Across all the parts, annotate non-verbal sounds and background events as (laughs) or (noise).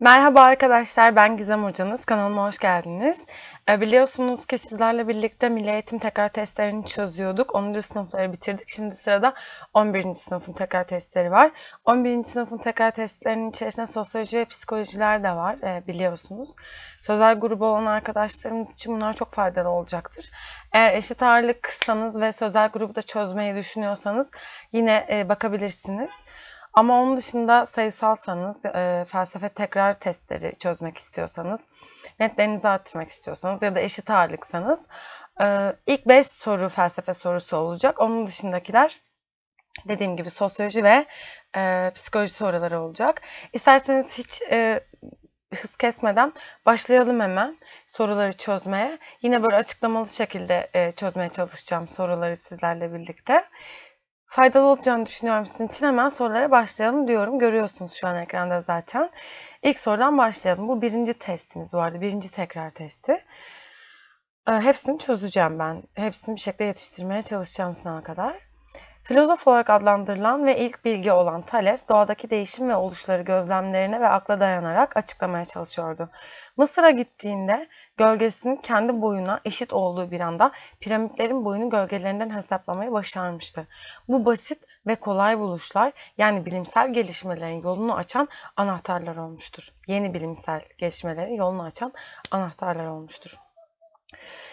Merhaba arkadaşlar, ben Gizem Hocanız. Kanalıma hoş geldiniz. E, biliyorsunuz ki sizlerle birlikte Milli Eğitim tekrar testlerini çözüyorduk. 10. sınıfları bitirdik. Şimdi sırada 11. sınıfın tekrar testleri var. 11. sınıfın tekrar testlerinin içerisinde sosyoloji ve psikolojiler de var e, biliyorsunuz. Sözel grubu olan arkadaşlarımız için bunlar çok faydalı olacaktır. Eğer eşit ağırlıksanız ve sözel grubu da çözmeyi düşünüyorsanız yine e, bakabilirsiniz. Ama onun dışında sayısalsanız, e, felsefe tekrar testleri çözmek istiyorsanız, netlerinizi arttırmak istiyorsanız ya da eşit ağırlıksanız e, ilk 5 soru felsefe sorusu olacak. Onun dışındakiler dediğim gibi sosyoloji ve e, psikoloji soruları olacak. İsterseniz hiç e, hız kesmeden başlayalım hemen soruları çözmeye. Yine böyle açıklamalı şekilde e, çözmeye çalışacağım soruları sizlerle birlikte faydalı olacağını düşünüyorum sizin için. Hemen sorulara başlayalım diyorum. Görüyorsunuz şu an ekranda zaten. İlk sorudan başlayalım. Bu birinci testimiz vardı. Birinci tekrar testi. Ee, hepsini çözeceğim ben. Hepsini bir şekilde yetiştirmeye çalışacağım sınava kadar. Filozof olarak adlandırılan ve ilk bilgi olan Thales, doğadaki değişim ve oluşları gözlemlerine ve akla dayanarak açıklamaya çalışıyordu. Mısır'a gittiğinde gölgesinin kendi boyuna eşit olduğu bir anda piramitlerin boyunu gölgelerinden hesaplamayı başarmıştı. Bu basit ve kolay buluşlar yani bilimsel gelişmelerin yolunu açan anahtarlar olmuştur. Yeni bilimsel gelişmelerin yolunu açan anahtarlar olmuştur.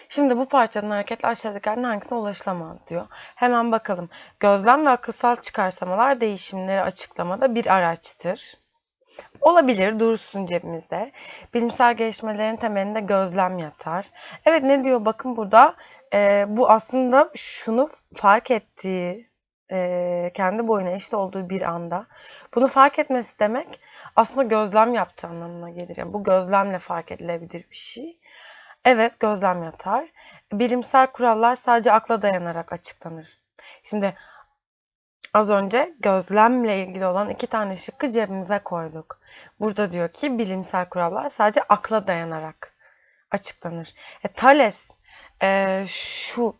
Şimdi bu parçanın hareketle aşağıdakilerden hangisine ulaşılamaz diyor. Hemen bakalım. Gözlem ve akılsal çıkarsamalar değişimleri açıklamada bir araçtır. Olabilir, dursun cebimizde. Bilimsel gelişmelerin temelinde gözlem yatar. Evet ne diyor bakın burada e, bu aslında şunu fark ettiği, e, kendi boyuna eşit olduğu bir anda. Bunu fark etmesi demek aslında gözlem yaptığı anlamına gelir. Yani bu gözlemle fark edilebilir bir şey. Evet, gözlem yatar. Bilimsel kurallar sadece akla dayanarak açıklanır. Şimdi az önce gözlemle ilgili olan iki tane şıkkı cebimize koyduk. Burada diyor ki bilimsel kurallar sadece akla dayanarak açıklanır. E, Thales e, şu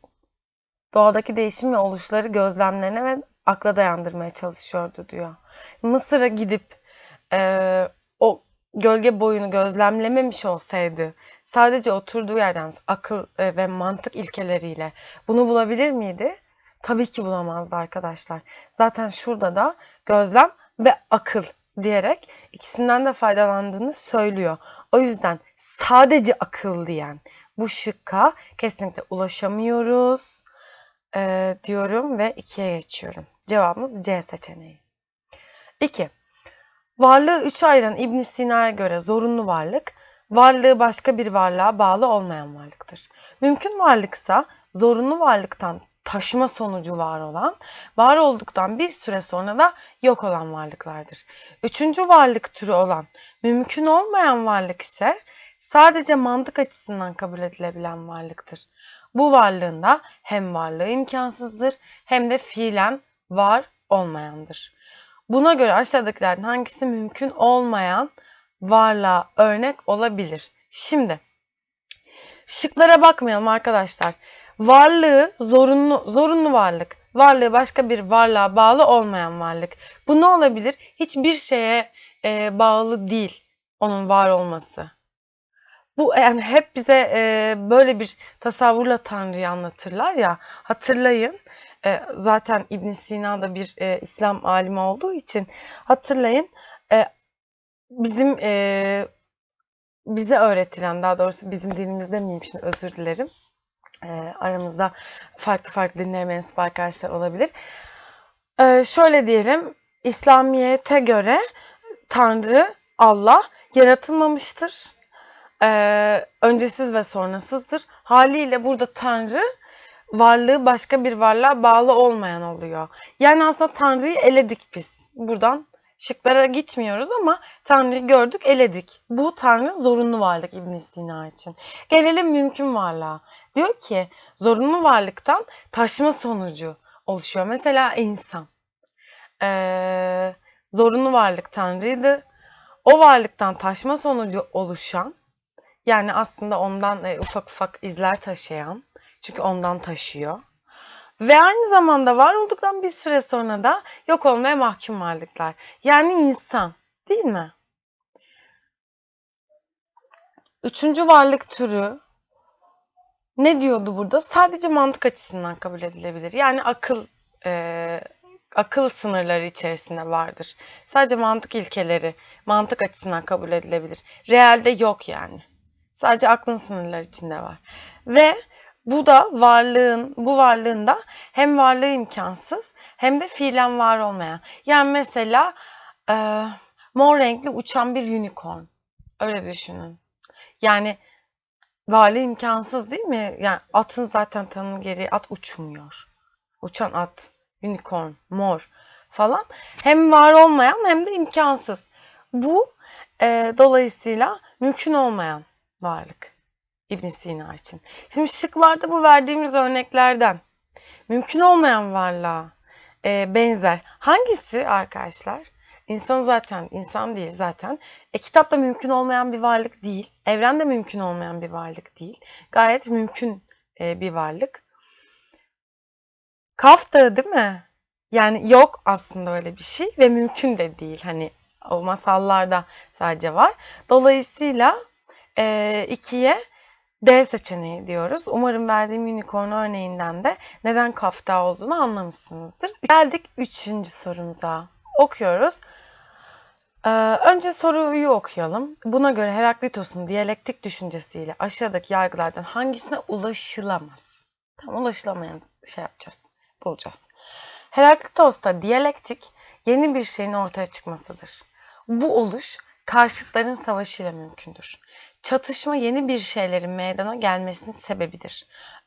doğadaki değişim ve oluşları gözlemlerine ve akla dayandırmaya çalışıyordu diyor. Mısır'a gidip e, o gölge boyunu gözlemlememiş olsaydı sadece oturduğu yerden akıl e, ve mantık ilkeleriyle bunu bulabilir miydi? Tabii ki bulamazdı arkadaşlar. Zaten şurada da gözlem ve akıl diyerek ikisinden de faydalandığını söylüyor. O yüzden sadece akıl diyen bu şıkka kesinlikle ulaşamıyoruz e, diyorum ve ikiye geçiyorum. Cevabımız C seçeneği. 2. Varlığı üçe ayıran ibn Sina'ya göre zorunlu varlık, varlığı başka bir varlığa bağlı olmayan varlıktır. Mümkün varlıksa zorunlu varlıktan taşıma sonucu var olan, var olduktan bir süre sonra da yok olan varlıklardır. Üçüncü varlık türü olan mümkün olmayan varlık ise sadece mantık açısından kabul edilebilen varlıktır. Bu varlığında hem varlığı imkansızdır hem de fiilen var olmayandır. Buna göre aşağıdakilerden hangisi mümkün olmayan varlığa örnek olabilir? Şimdi şıklara bakmayalım arkadaşlar. Varlığı zorunlu zorunlu varlık. Varlığı başka bir varlığa bağlı olmayan varlık. Bu ne olabilir? Hiçbir şeye e, bağlı değil onun var olması. Bu yani hep bize e, böyle bir tasavvurla Tanrı'yı anlatırlar ya. Hatırlayın e, zaten İbn Sina da bir e, İslam alimi olduğu için hatırlayın e, bizim e, bize öğretilen daha doğrusu bizim dinimizde miyim şimdi özür dilerim. E, aramızda farklı farklı dinlere mensup arkadaşlar olabilir. E, şöyle diyelim İslamiyet'e göre Tanrı Allah yaratılmamıştır. E, öncesiz ve sonrasızdır. Haliyle burada Tanrı varlığı başka bir varlığa bağlı olmayan oluyor. Yani aslında Tanrı'yı eledik biz. Buradan şıklara gitmiyoruz ama Tanrı'yı gördük, eledik. Bu Tanrı zorunlu varlık İbn Sina için. Gelelim mümkün varlığa. Diyor ki zorunlu varlıktan taşma sonucu oluşuyor. Mesela insan. Ee, zorunlu varlık Tanrı'ydı. O varlıktan taşma sonucu oluşan yani aslında ondan e, ufak ufak izler taşıyan çünkü ondan taşıyor. Ve aynı zamanda var olduktan bir süre sonra da yok olmaya mahkum varlıklar. Yani insan değil mi? Üçüncü varlık türü ne diyordu burada? Sadece mantık açısından kabul edilebilir. Yani akıl e, akıl sınırları içerisinde vardır. Sadece mantık ilkeleri mantık açısından kabul edilebilir. Realde yok yani. Sadece aklın sınırları içinde var. Ve bu da varlığın, bu varlığın da hem varlığı imkansız hem de fiilen var olmayan. Yani mesela e, mor renkli uçan bir unicorn. Öyle düşünün. Yani varlığı imkansız değil mi? Yani atın zaten tanımı gereği at uçmuyor. Uçan at, unicorn, mor falan. Hem var olmayan hem de imkansız. Bu e, dolayısıyla mümkün olmayan varlık. İbn Sina için. Şimdi şıklarda bu verdiğimiz örneklerden mümkün olmayan varlığa e, benzer. Hangisi arkadaşlar? İnsan zaten, insan değil zaten. E, kitap da mümkün olmayan bir varlık değil. Evren de mümkün olmayan bir varlık değil. Gayet mümkün e, bir varlık. Kaf Dağı değil mi? Yani yok aslında öyle bir şey ve mümkün de değil. Hani o masallarda sadece var. Dolayısıyla e, ikiye D seçeneği diyoruz. Umarım verdiğim unicorn örneğinden de neden Kaf Dağı olduğunu anlamışsınızdır. Geldik üçüncü sorumuza. Okuyoruz. Ee, önce soruyu okuyalım. Buna göre Heraklitos'un diyalektik düşüncesiyle aşağıdaki yargılardan hangisine ulaşılamaz? Tam ulaşılamayan şey yapacağız, bulacağız. Heraklitos'ta diyalektik yeni bir şeyin ortaya çıkmasıdır. Bu oluş karşıtların savaşıyla mümkündür. Çatışma yeni bir şeylerin meydana gelmesinin sebebidir.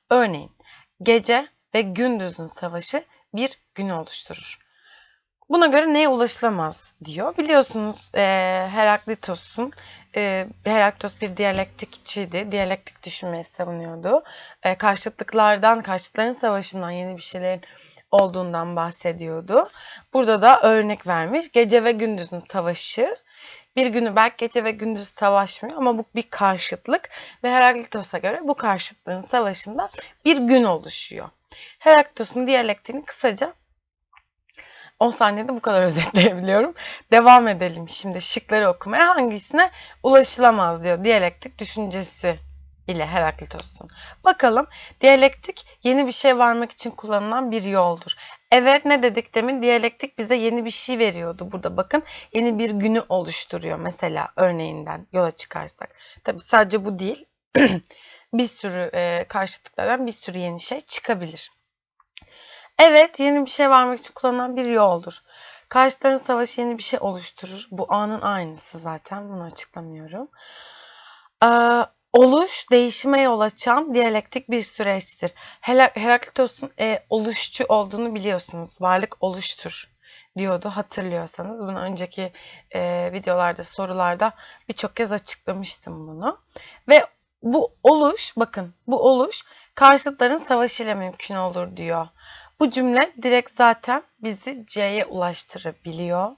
Örneğin gece ve gündüzün savaşı bir günü oluşturur. Buna göre neye ulaşılamaz diyor. Biliyorsunuz e, Heraklitos'un e, Heraklitos bir diyalektikçiydi. Diyalektik düşünmeyi savunuyordu. E, karşıtlıklardan, karşıtların savaşından yeni bir şeylerin olduğundan bahsediyordu. Burada da örnek vermiş. Gece ve gündüzün savaşı. Bir günü belki gece ve gündüz savaşmıyor ama bu bir karşıtlık ve Heraklitos'a göre bu karşıtlığın savaşında bir gün oluşuyor. Heraklitos'un diyalektiğini kısaca 10 saniyede bu kadar (laughs) özetleyebiliyorum. Devam edelim şimdi şıkları okumaya. Hangisine ulaşılamaz diyor diyalektik düşüncesi ile Heraklitos'un. Bakalım diyalektik yeni bir şey varmak için kullanılan bir yoldur. Evet ne dedik demin diyalektik bize yeni bir şey veriyordu. Burada bakın yeni bir günü oluşturuyor mesela örneğinden yola çıkarsak. Tabi sadece bu değil. (clears throat) bir sürü e, karşıtlıklardan bir sürü yeni şey çıkabilir. Evet, yeni bir şey varmak için kullanılan bir yoldur. Karşıtların savaşı yeni bir şey oluşturur. Bu anın aynısı zaten. Bunu açıklamıyorum. Ee, oluş, değişime yol açan diyalektik bir süreçtir. Heraklitos'un e, oluşçu olduğunu biliyorsunuz. Varlık oluştur diyordu hatırlıyorsanız. Bunu önceki e, videolarda, sorularda birçok kez açıklamıştım bunu. Ve bu oluş, bakın bu oluş karşıtların savaşıyla mümkün olur diyor. Bu cümle direkt zaten bizi C'ye ulaştırabiliyor.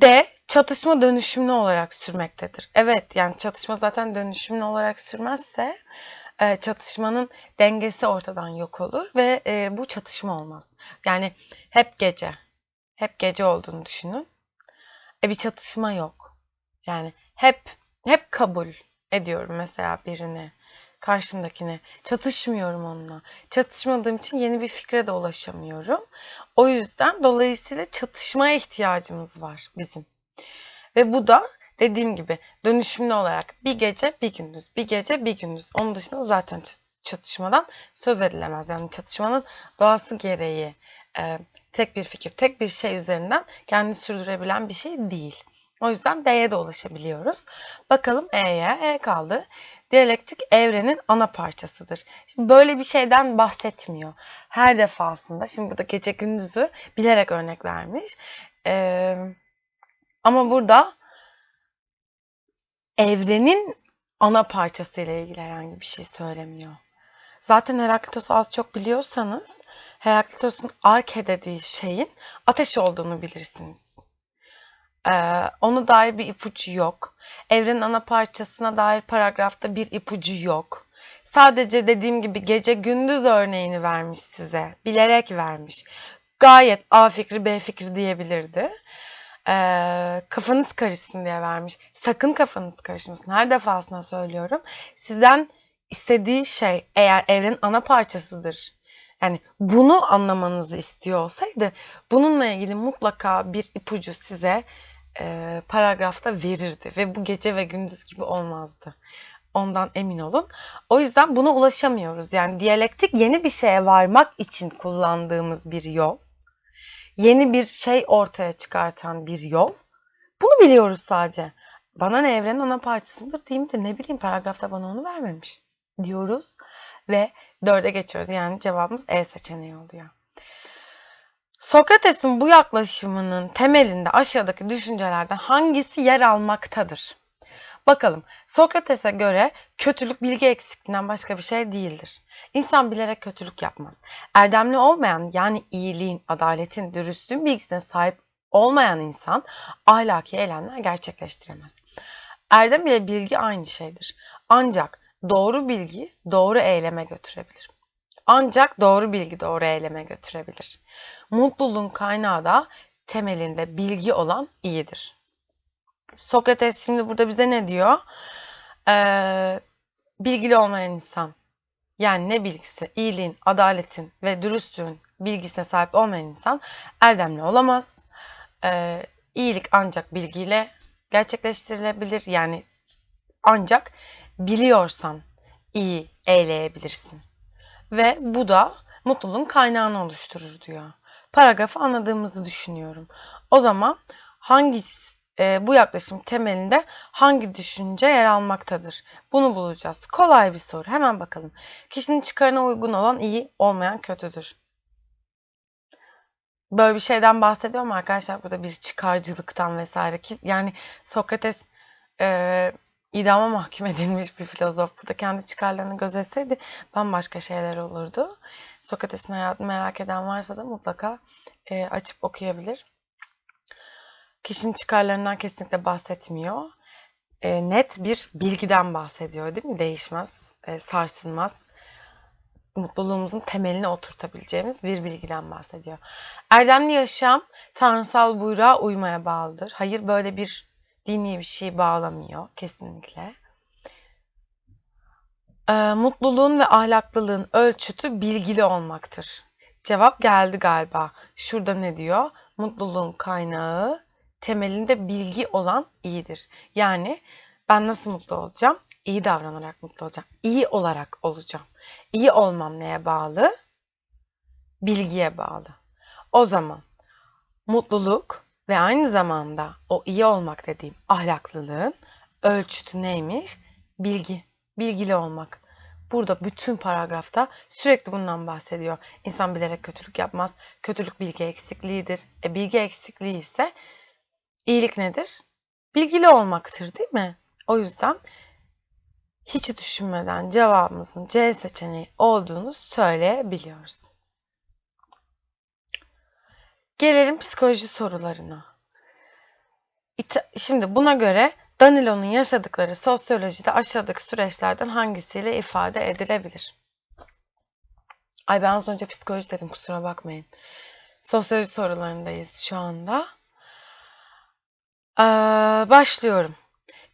D. Çatışma dönüşümlü olarak sürmektedir. Evet yani çatışma zaten dönüşümlü olarak sürmezse e, çatışmanın dengesi ortadan yok olur ve e, bu çatışma olmaz. Yani hep gece, hep gece olduğunu düşünün. E, bir çatışma yok. Yani hep hep kabul ediyorum mesela birini karşımdakine. Çatışmıyorum onunla. Çatışmadığım için yeni bir fikre de ulaşamıyorum. O yüzden dolayısıyla çatışmaya ihtiyacımız var bizim. Ve bu da dediğim gibi dönüşümlü olarak bir gece bir gündüz, bir gece bir gündüz. Onun dışında zaten çatışmadan söz edilemez. Yani çatışmanın doğası gereği e, tek bir fikir, tek bir şey üzerinden kendini sürdürebilen bir şey değil. O yüzden D'ye de ulaşabiliyoruz. Bakalım E'ye. E kaldı diyalektik evrenin ana parçasıdır. Şimdi böyle bir şeyden bahsetmiyor. Her defasında, şimdi burada gece gündüzü bilerek örnek vermiş. Ee, ama burada evrenin ana parçası ile ilgili herhangi bir şey söylemiyor. Zaten Heraklitos'u az çok biliyorsanız Heraklitos'un arke dediği şeyin ateş olduğunu bilirsiniz. Ee, onu dair bir ipucu yok. Evrenin ana parçasına dair paragrafta bir ipucu yok. Sadece dediğim gibi gece gündüz örneğini vermiş size. Bilerek vermiş. Gayet A fikri B fikri diyebilirdi. Ee, kafanız karışsın diye vermiş. Sakın kafanız karışmasın. Her defasında söylüyorum. Sizden istediği şey eğer evrenin ana parçasıdır. Yani bunu anlamanızı istiyor olsaydı bununla ilgili mutlaka bir ipucu size e, paragrafta verirdi ve bu gece ve gündüz gibi olmazdı. Ondan emin olun. O yüzden buna ulaşamıyoruz. Yani diyalektik yeni bir şeye varmak için kullandığımız bir yol. Yeni bir şey ortaya çıkartan bir yol. Bunu biliyoruz sadece. Bana ne evrenin ana parçası mıdır değil midir ne bileyim paragrafta bana onu vermemiş diyoruz. Ve dörde geçiyoruz. Yani cevabımız E seçeneği oluyor. Sokrates'in bu yaklaşımının temelinde aşağıdaki düşüncelerden hangisi yer almaktadır? Bakalım. Sokrates'e göre kötülük bilgi eksikliğinden başka bir şey değildir. İnsan bilerek kötülük yapmaz. Erdemli olmayan yani iyiliğin, adaletin, dürüstlüğün bilgisine sahip olmayan insan ahlaki eylemler gerçekleştiremez. Erdem ile bilgi aynı şeydir. Ancak doğru bilgi doğru eyleme götürebilir. Ancak doğru bilgi doğru eyleme götürebilir. Mutluluğun kaynağı da temelinde bilgi olan iyidir. Sokrates şimdi burada bize ne diyor? Ee, bilgili olmayan insan. Yani ne bilgisi? İyiliğin, adaletin ve dürüstlüğün bilgisine sahip olmayan insan erdemli olamaz. Ee, iyilik ancak bilgiyle gerçekleştirilebilir. Yani ancak biliyorsan iyi eyleyebilirsin. Ve bu da mutluluğun kaynağını oluşturur diyor. Paragrafı anladığımızı düşünüyorum. O zaman hangisi e, bu yaklaşım temelinde hangi düşünce yer almaktadır? Bunu bulacağız. Kolay bir soru. Hemen bakalım. Kişinin çıkarına uygun olan iyi, olmayan kötüdür. Böyle bir şeyden bahsediyor mu arkadaşlar? Burada bir çıkarcılıktan vesaire. Yani Sokrates e, idama mahkum edilmiş bir filozof. Burada kendi çıkarlarını gözetseydi bambaşka şeyler olurdu. Sokrates'in hayatını merak eden varsa da mutlaka e, açıp okuyabilir. Kişinin çıkarlarından kesinlikle bahsetmiyor. E, net bir bilgiden bahsediyor değil mi? Değişmez, e, sarsılmaz. Mutluluğumuzun temelini oturtabileceğimiz bir bilgiden bahsediyor. Erdemli yaşam tanrısal buyruğa uymaya bağlıdır. Hayır böyle bir dini bir şey bağlamıyor kesinlikle. E, mutluluğun ve ahlaklılığın ölçütü bilgili olmaktır. Cevap geldi galiba. Şurada ne diyor? Mutluluğun kaynağı temelinde bilgi olan iyidir. Yani ben nasıl mutlu olacağım? İyi davranarak mutlu olacağım. İyi olarak olacağım. İyi olmam neye bağlı? Bilgiye bağlı. O zaman mutluluk ve aynı zamanda o iyi olmak dediğim ahlaklılığın ölçütü neymiş? Bilgi. Bilgili olmak. Burada bütün paragrafta sürekli bundan bahsediyor. İnsan bilerek kötülük yapmaz. Kötülük bilgi eksikliğidir. E, bilgi eksikliği ise iyilik nedir? Bilgili olmaktır değil mi? O yüzden hiç düşünmeden cevabımızın C seçeneği olduğunu söyleyebiliyoruz. Gelelim psikoloji sorularına. Şimdi buna göre Danilo'nun yaşadıkları sosyolojide aşağıdaki süreçlerden hangisiyle ifade edilebilir? Ay ben az önce psikoloji dedim kusura bakmayın. Sosyoloji sorularındayız şu anda. Ee, başlıyorum.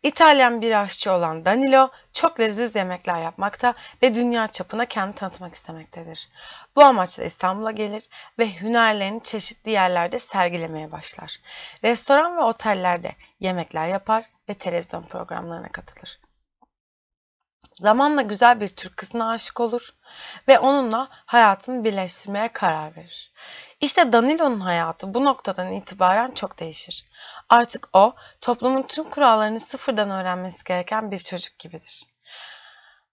İtalyan bir aşçı olan Danilo çok leziz yemekler yapmakta ve dünya çapına kendini tanıtmak istemektedir. Bu amaçla İstanbul'a gelir ve hünerlerini çeşitli yerlerde sergilemeye başlar. Restoran ve otellerde yemekler yapar ve televizyon programlarına katılır. Zamanla güzel bir Türk kızına aşık olur ve onunla hayatını birleştirmeye karar verir. İşte Danilo'nun hayatı bu noktadan itibaren çok değişir. Artık o, toplumun tüm kurallarını sıfırdan öğrenmesi gereken bir çocuk gibidir.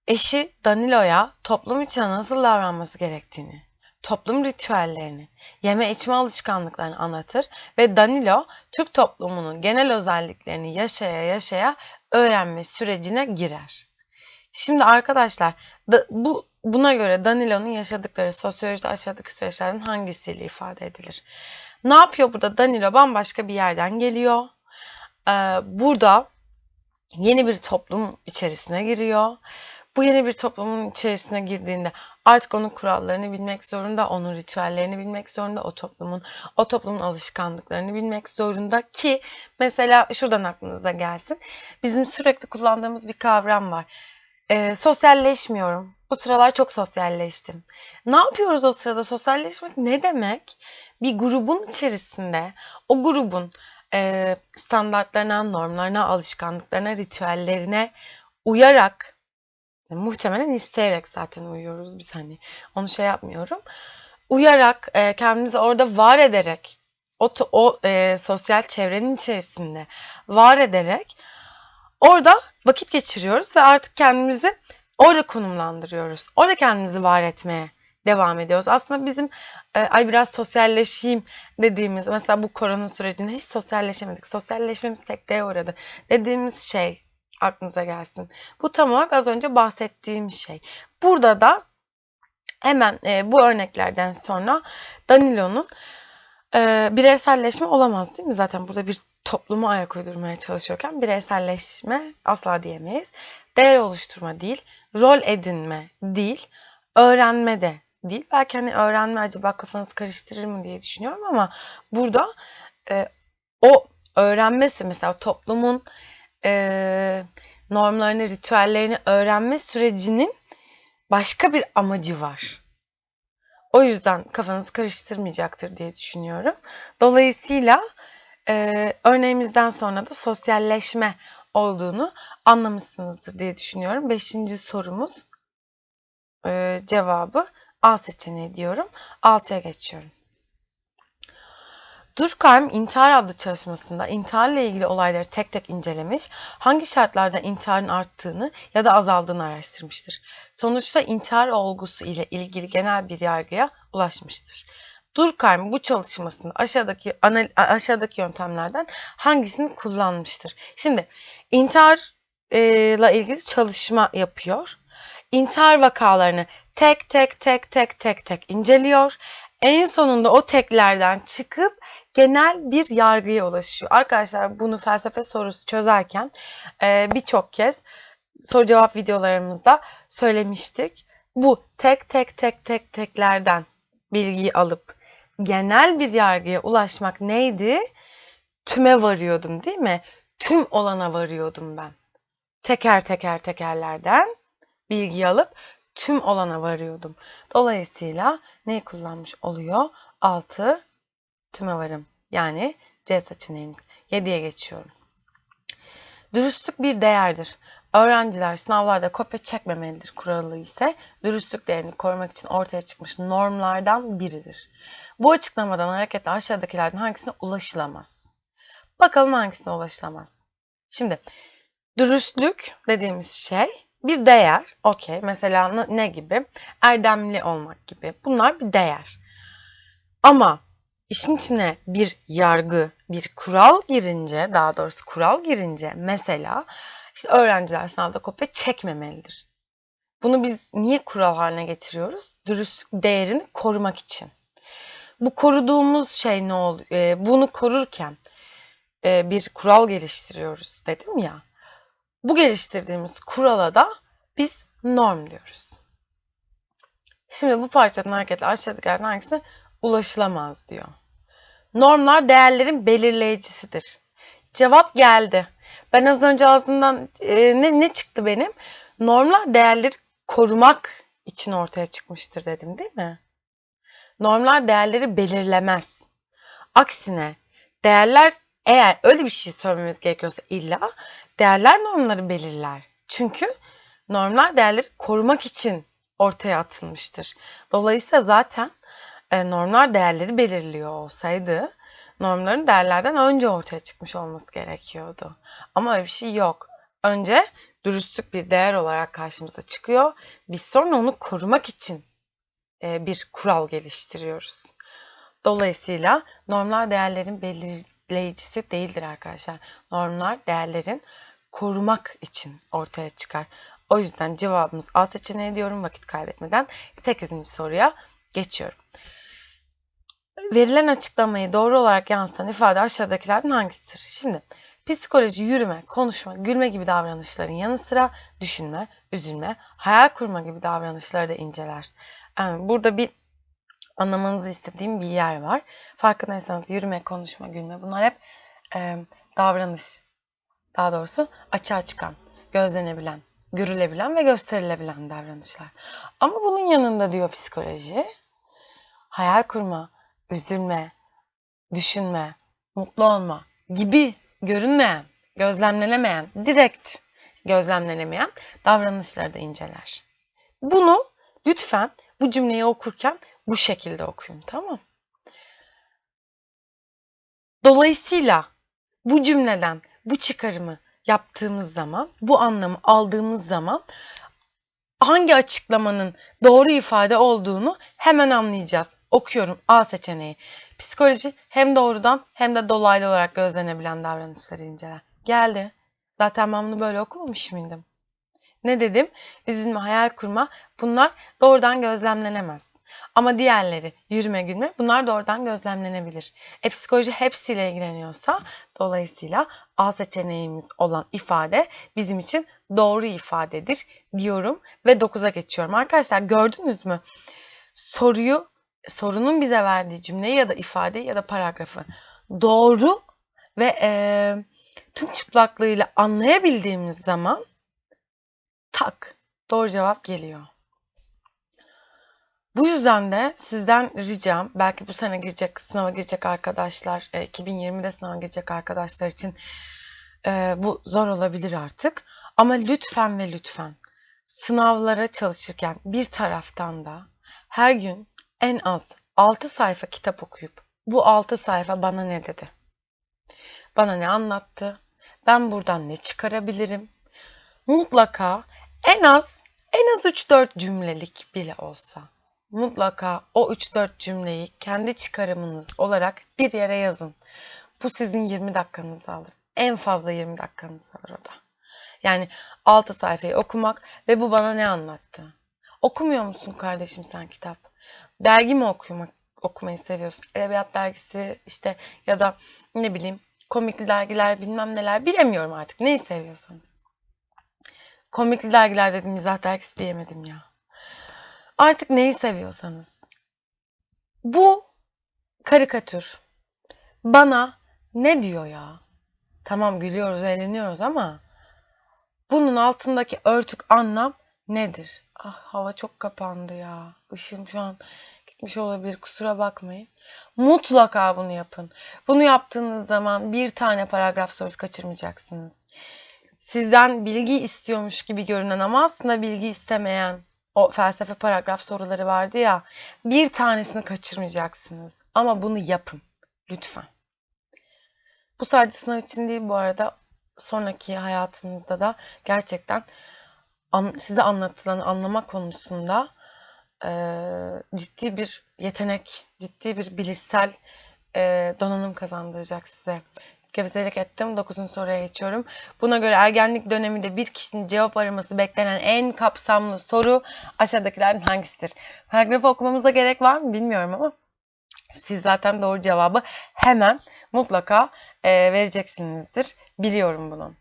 Eşi Danilo'ya toplum için nasıl davranması gerektiğini, toplum ritüellerini, yeme içme alışkanlıklarını anlatır ve Danilo Türk toplumunun genel özelliklerini yaşaya yaşaya öğrenme sürecine girer. Şimdi arkadaşlar da, bu buna göre Danilo'nun yaşadıkları sosyolojide aşağıdaki süreçlerden hangisiyle ifade edilir? Ne yapıyor burada? Danilo bambaşka bir yerden geliyor. Ee, burada yeni bir toplum içerisine giriyor. bu yeni bir toplumun içerisine girdiğinde artık onun kurallarını bilmek zorunda, onun ritüellerini bilmek zorunda, o toplumun o toplumun alışkanlıklarını bilmek zorunda ki mesela şuradan aklınıza gelsin. Bizim sürekli kullandığımız bir kavram var. Ee, sosyalleşmiyorum. Bu sıralar çok sosyalleştim. Ne yapıyoruz o sırada? Sosyalleşmek ne demek? Bir grubun içerisinde o grubun e, standartlarına, normlarına, alışkanlıklarına, ritüellerine uyarak yani muhtemelen isteyerek zaten uyuyoruz biz hani onu şey yapmıyorum. Uyarak e, kendimizi orada var ederek o, o e, sosyal çevrenin içerisinde var ederek orada vakit geçiriyoruz ve artık kendimizi orada konumlandırıyoruz. Orada kendimizi var etmeye devam ediyoruz. Aslında bizim e, ay biraz sosyalleşeyim dediğimiz mesela bu korona sürecinde hiç sosyalleşemedik. Sosyalleşmemiz sekteye uğradı dediğimiz şey aklınıza gelsin. Bu tam olarak az önce bahsettiğim şey. Burada da hemen e, bu örneklerden sonra Danilo'nun e, bireyselleşme olamaz değil mi? Zaten burada bir toplumu ayak uydurmaya çalışıyorken bireyselleşme asla diyemeyiz. Değer oluşturma değil, rol edinme değil, öğrenme de değil. Belki hani öğrenme acaba kafanız karıştırır mı diye düşünüyorum ama burada e, o öğrenmesi mesela toplumun e, normlarını, ritüellerini öğrenme sürecinin başka bir amacı var. O yüzden kafanızı karıştırmayacaktır diye düşünüyorum. Dolayısıyla e, örneğimizden sonra da sosyalleşme olduğunu anlamışsınızdır diye düşünüyorum. Beşinci sorumuz e, cevabı A seçeneği diyorum. 6'ya geçiyorum. Durkheim intihar adlı çalışmasında intiharla ilgili olayları tek tek incelemiş, hangi şartlarda intiharın arttığını ya da azaldığını araştırmıştır. Sonuçta intihar olgusu ile ilgili genel bir yargıya ulaşmıştır. Durkheim bu çalışmasında aşağıdaki aşağıdaki yöntemlerden hangisini kullanmıştır? Şimdi intiharla ilgili çalışma yapıyor. İntihar vakalarını tek tek tek tek tek tek inceliyor. En sonunda o teklerden çıkıp genel bir yargıya ulaşıyor. Arkadaşlar bunu felsefe sorusu çözerken birçok kez soru cevap videolarımızda söylemiştik. Bu tek tek tek tek teklerden bilgiyi alıp genel bir yargıya ulaşmak neydi? Tüme varıyordum değil mi? Tüm olana varıyordum ben. Teker teker tekerlerden bilgi alıp tüm olana varıyordum. Dolayısıyla neyi kullanmış oluyor? 6 tüme varım. Yani C seçeneğimiz. 7'ye geçiyorum. Dürüstlük bir değerdir. Öğrenciler sınavlarda kopya çekmemelidir kuralı ise dürüstlük değerini korumak için ortaya çıkmış normlardan biridir. Bu açıklamadan hareketle aşağıdakilerden hangisine ulaşılamaz? Bakalım hangisine ulaşılamaz. Şimdi dürüstlük dediğimiz şey bir değer. Okey. Mesela ne gibi? Erdemli olmak gibi. Bunlar bir değer. Ama işin içine bir yargı, bir kural girince, daha doğrusu kural girince mesela işte öğrenciler sınavda kopya çekmemelidir. Bunu biz niye kural haline getiriyoruz? Dürüstlük değerini korumak için. Bu koruduğumuz şey ne oluyor? E, bunu korurken e, bir kural geliştiriyoruz dedim ya. Bu geliştirdiğimiz kurala da biz norm diyoruz. Şimdi bu parçadan hareketle aşağıdakilerden hangisine ulaşılamaz diyor. Normlar değerlerin belirleyicisidir. Cevap geldi. Ben az önce ağzından e, ne, ne çıktı benim? Normlar değerleri korumak için ortaya çıkmıştır dedim değil mi? Normlar değerleri belirlemez. Aksine değerler eğer öyle bir şey söylememiz gerekiyorsa illa değerler normları belirler. Çünkü normlar değerleri korumak için ortaya atılmıştır. Dolayısıyla zaten e, normlar değerleri belirliyor olsaydı normların değerlerden önce ortaya çıkmış olması gerekiyordu. Ama öyle bir şey yok. Önce dürüstlük bir değer olarak karşımıza çıkıyor. Biz sonra onu korumak için bir kural geliştiriyoruz. Dolayısıyla normlar değerlerin belirleyicisi değildir arkadaşlar. Normlar değerlerin korumak için ortaya çıkar. O yüzden cevabımız A seçeneği diyorum vakit kaybetmeden 8. soruya geçiyorum. Verilen açıklamayı doğru olarak yansıtan ifade aşağıdakilerden hangisidir? Şimdi Psikoloji, yürüme, konuşma, gülme gibi davranışların yanı sıra düşünme, üzülme, hayal kurma gibi davranışları da inceler. Yani burada bir anlamanızı istediğim bir yer var. Farkındaysanız yürüme, konuşma, gülme bunlar hep e, davranış, daha doğrusu açığa çıkan, gözlenebilen, görülebilen ve gösterilebilen davranışlar. Ama bunun yanında diyor psikoloji, hayal kurma, üzülme, düşünme, mutlu olma gibi görünmeyen, gözlemlenemeyen, direkt gözlemlenemeyen davranışları da inceler. Bunu lütfen bu cümleyi okurken bu şekilde okuyun tamam Dolayısıyla bu cümleden bu çıkarımı yaptığımız zaman, bu anlamı aldığımız zaman hangi açıklamanın doğru ifade olduğunu hemen anlayacağız. Okuyorum A seçeneği. Psikoloji hem doğrudan hem de dolaylı olarak gözlenebilen davranışları inceler. Geldi. Zaten ben bunu böyle okumamış mıydım? Ne dedim? Üzülme, hayal kurma bunlar doğrudan gözlemlenemez. Ama diğerleri yürüme, gülme bunlar doğrudan gözlemlenebilir. E psikoloji hepsiyle ilgileniyorsa dolayısıyla A seçeneğimiz olan ifade bizim için doğru ifadedir diyorum ve 9'a geçiyorum. Arkadaşlar gördünüz mü? Soruyu sorunun bize verdiği cümleyi ya da ifadeyi ya da paragrafı doğru ve e, tüm çıplaklığıyla anlayabildiğimiz zaman tak doğru cevap geliyor. Bu yüzden de sizden ricam belki bu sene girecek sınava girecek arkadaşlar 2020'de sınava girecek arkadaşlar için e, bu zor olabilir artık. Ama lütfen ve lütfen sınavlara çalışırken bir taraftan da her gün en az 6 sayfa kitap okuyup bu 6 sayfa bana ne dedi? Bana ne anlattı? Ben buradan ne çıkarabilirim? Mutlaka en az en az 3-4 cümlelik bile olsa mutlaka o 3-4 cümleyi kendi çıkarımınız olarak bir yere yazın. Bu sizin 20 dakikanızı alır. En fazla 20 dakikanızı alır o da. Yani 6 sayfayı okumak ve bu bana ne anlattı? Okumuyor musun kardeşim sen kitap? Dergi mi okumak, okumayı seviyorsun? Edebiyat dergisi işte ya da ne bileyim komikli dergiler bilmem neler bilemiyorum artık. Neyi seviyorsanız. Komikli dergiler dedim mizah dergisi diyemedim ya. Artık neyi seviyorsanız. Bu karikatür bana ne diyor ya? Tamam gülüyoruz, eğleniyoruz ama bunun altındaki örtük anlam nedir? Ah hava çok kapandı ya. Işığım şu an gitmiş olabilir. Kusura bakmayın. Mutlaka bunu yapın. Bunu yaptığınız zaman bir tane paragraf sorusu kaçırmayacaksınız. Sizden bilgi istiyormuş gibi görünen ama aslında bilgi istemeyen o felsefe paragraf soruları vardı ya. Bir tanesini kaçırmayacaksınız. Ama bunu yapın. Lütfen. Bu sadece sınav için değil bu arada. Sonraki hayatınızda da gerçekten size anlatılanı anlama konusunda e, ciddi bir yetenek, ciddi bir bilişsel e, donanım kazandıracak size gevezelik ettim. 9. soruya geçiyorum. Buna göre ergenlik döneminde bir kişinin cevap araması beklenen en kapsamlı soru aşağıdakilerden hangisidir? Paragrafı okumamıza gerek var mı bilmiyorum ama siz zaten doğru cevabı hemen mutlaka e, vereceksinizdir. Biliyorum bunu.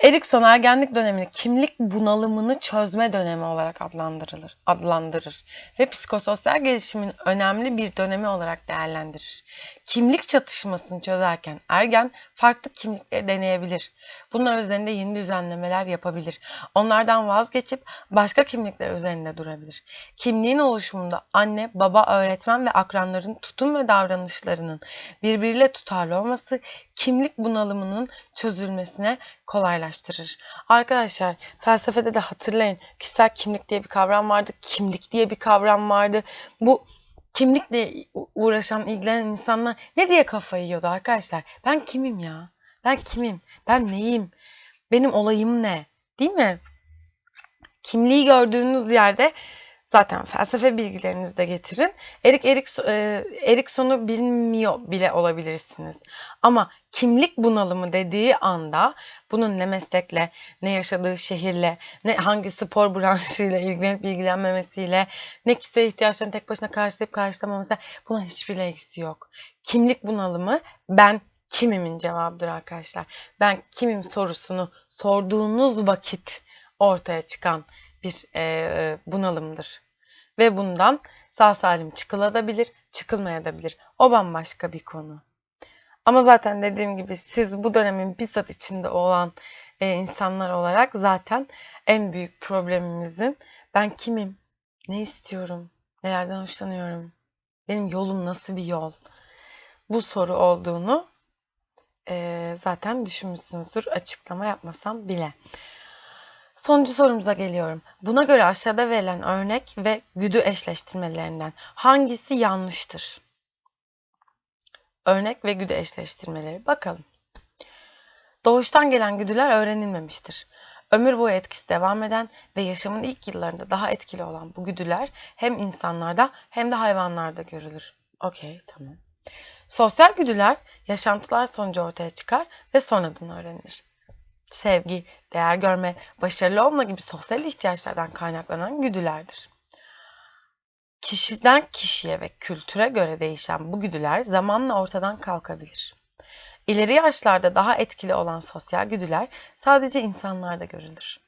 Erikson ergenlik dönemini kimlik bunalımını çözme dönemi olarak adlandırılır, adlandırır ve psikososyal gelişimin önemli bir dönemi olarak değerlendirir. Kimlik çatışmasını çözerken ergen farklı kimlikleri deneyebilir. Bunlar üzerinde yeni düzenlemeler yapabilir. Onlardan vazgeçip başka kimlikler üzerinde durabilir. Kimliğin oluşumunda anne, baba, öğretmen ve akranların tutum ve davranışlarının birbiriyle tutarlı olması kimlik bunalımının çözülmesine kolaylaştırır. Arkadaşlar felsefede de hatırlayın kişisel kimlik diye bir kavram vardı, kimlik diye bir kavram vardı. Bu kimlikle uğraşan, ilgilenen insanlar ne diye kafayı yiyordu arkadaşlar? Ben kimim ya? Ben kimim? Ben neyim? Benim olayım ne? Değil mi? Kimliği gördüğünüz yerde Zaten felsefe bilgilerinizi de getirin. Erik Erik e, Erikson'u bilmiyor bile olabilirsiniz. Ama kimlik bunalımı dediği anda bunun ne meslekle, ne yaşadığı şehirle, ne hangi spor (laughs) branşıyla ilgilenip ilgilenmemesiyle, ne kişisel ihtiyaçlarını tek başına karşılayıp karşılamamasıyla bunun hiçbir ilgisi yok. Kimlik bunalımı ben kimimin cevabıdır arkadaşlar. Ben kimim sorusunu sorduğunuz vakit ortaya çıkan bir e, bunalımdır. Ve bundan sağ salim çıkılabilir, çıkılmayabilir. O bambaşka bir konu. Ama zaten dediğim gibi siz bu dönemin bizzat içinde olan e, insanlar olarak zaten en büyük problemimizin ben kimim, ne istiyorum, nelerden hoşlanıyorum, benim yolum nasıl bir yol bu soru olduğunu e, zaten düşünmüşsünüzdür açıklama yapmasam bile. Sonuncu sorumuza geliyorum. Buna göre aşağıda verilen örnek ve güdü eşleştirmelerinden hangisi yanlıştır? Örnek ve güdü eşleştirmeleri. Bakalım. Doğuştan gelen güdüler öğrenilmemiştir. Ömür boyu etkisi devam eden ve yaşamın ilk yıllarında daha etkili olan bu güdüler hem insanlarda hem de hayvanlarda görülür. Okey, tamam. Sosyal güdüler yaşantılar sonucu ortaya çıkar ve sonradan öğrenilir. Sevgi, değer görme, başarılı olma gibi sosyal ihtiyaçlardan kaynaklanan güdülerdir. Kişiden kişiye ve kültüre göre değişen bu güdüler zamanla ortadan kalkabilir. İleri yaşlarda daha etkili olan sosyal güdüler sadece insanlarda görülür.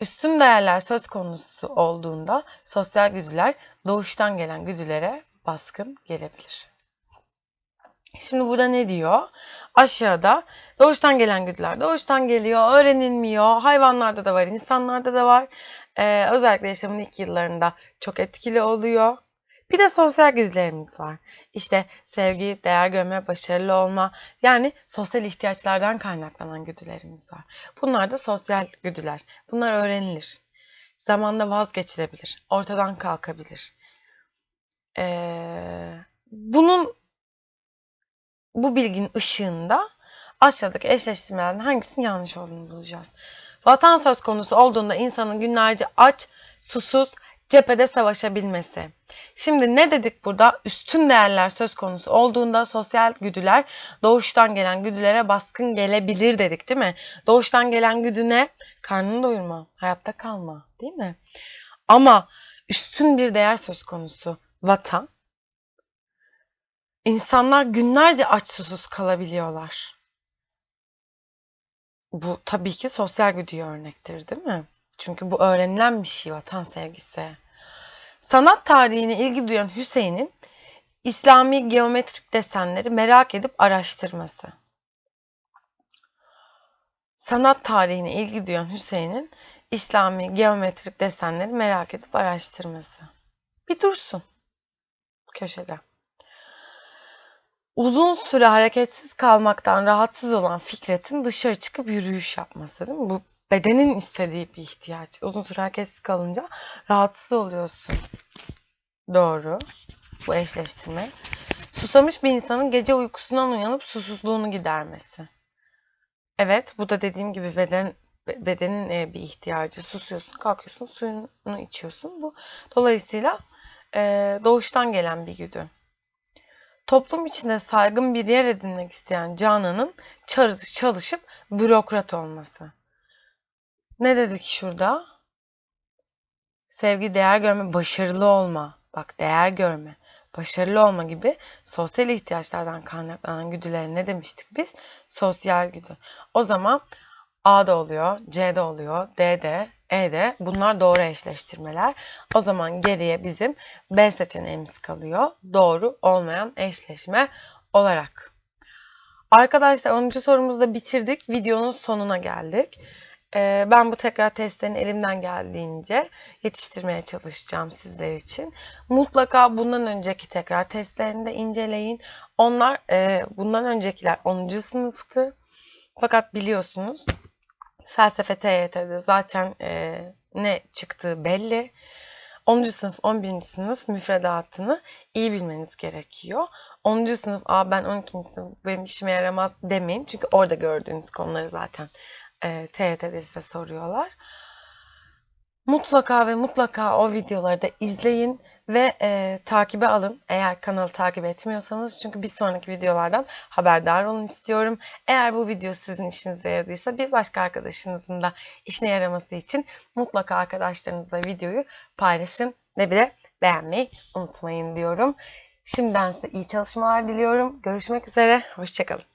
Üstün değerler söz konusu olduğunda sosyal güdüler doğuştan gelen güdülere baskın gelebilir. Şimdi burada ne diyor? Aşağıda doğuştan gelen güdüler doğuştan geliyor, öğrenilmiyor. Hayvanlarda da var, insanlarda da var. Ee, özellikle yaşamın ilk yıllarında çok etkili oluyor. Bir de sosyal güdülerimiz var. İşte sevgi, değer görme, başarılı olma yani sosyal ihtiyaçlardan kaynaklanan güdülerimiz var. Bunlar da sosyal güdüler. Bunlar öğrenilir. Zamanla vazgeçilebilir. Ortadan kalkabilir. Ee, bunun bu bilginin ışığında aşağıdaki eşleştirmelerden hangisinin yanlış olduğunu bulacağız. Vatan söz konusu olduğunda insanın günlerce aç, susuz, cephede savaşabilmesi. Şimdi ne dedik burada? Üstün değerler söz konusu olduğunda sosyal güdüler doğuştan gelen güdülere baskın gelebilir dedik değil mi? Doğuştan gelen güdü ne? Karnını doyurma, hayatta kalma değil mi? Ama üstün bir değer söz konusu. Vatan. İnsanlar günlerce aç susuz kalabiliyorlar. Bu tabii ki sosyal güdüye örnektir değil mi? Çünkü bu öğrenilen bir şey vatan sevgisi. Sanat tarihine ilgi duyan Hüseyin'in İslami geometrik desenleri merak edip araştırması. Sanat tarihine ilgi duyan Hüseyin'in İslami geometrik desenleri merak edip araştırması. Bir dursun köşede. Uzun süre hareketsiz kalmaktan rahatsız olan Fikret'in dışarı çıkıp yürüyüş yapması değil mi? Bu bedenin istediği bir ihtiyaç. Uzun süre hareketsiz kalınca rahatsız oluyorsun. Doğru. Bu eşleştirme. Susamış bir insanın gece uykusundan uyanıp susuzluğunu gidermesi. Evet, bu da dediğim gibi beden bedenin e, bir ihtiyacı. Susuyorsun, kalkıyorsun, suyunu içiyorsun. Bu dolayısıyla e, doğuştan gelen bir güdü. Toplum içinde saygın bir yer edinmek isteyen Canan'ın çalışıp bürokrat olması. Ne dedik şurada? Sevgi, değer görme, başarılı olma. Bak değer görme, başarılı olma gibi sosyal ihtiyaçlardan kaynaklanan güdülere ne demiştik biz? Sosyal güdü. O zaman A'da oluyor, C'de oluyor, D'de, E'de. Bunlar doğru eşleştirmeler. O zaman geriye bizim B seçeneğimiz kalıyor. Doğru olmayan eşleşme olarak. Arkadaşlar 10. sorumuzu da bitirdik. Videonun sonuna geldik. Ee, ben bu tekrar testlerini elimden geldiğince yetiştirmeye çalışacağım sizler için. Mutlaka bundan önceki tekrar testlerini de inceleyin. Onlar e, bundan öncekiler 10. sınıftı. Fakat biliyorsunuz felsefe TYT'de zaten e, ne çıktığı belli. 10. sınıf, 11. sınıf müfredatını iyi bilmeniz gerekiyor. 10. sınıf, Aa, ben 12. sınıf benim işime yaramaz demeyin. Çünkü orada gördüğünüz konuları zaten e, TYT'de size soruyorlar. Mutlaka ve mutlaka o videoları da izleyin ve e, takibe alın eğer kanalı takip etmiyorsanız. Çünkü bir sonraki videolardan haberdar olun istiyorum. Eğer bu video sizin işinize yaradıysa bir başka arkadaşınızın da işine yaraması için mutlaka arkadaşlarınızla videoyu paylaşın ve bir de beğenmeyi unutmayın diyorum. Şimdiden size iyi çalışmalar diliyorum. Görüşmek üzere. Hoşçakalın.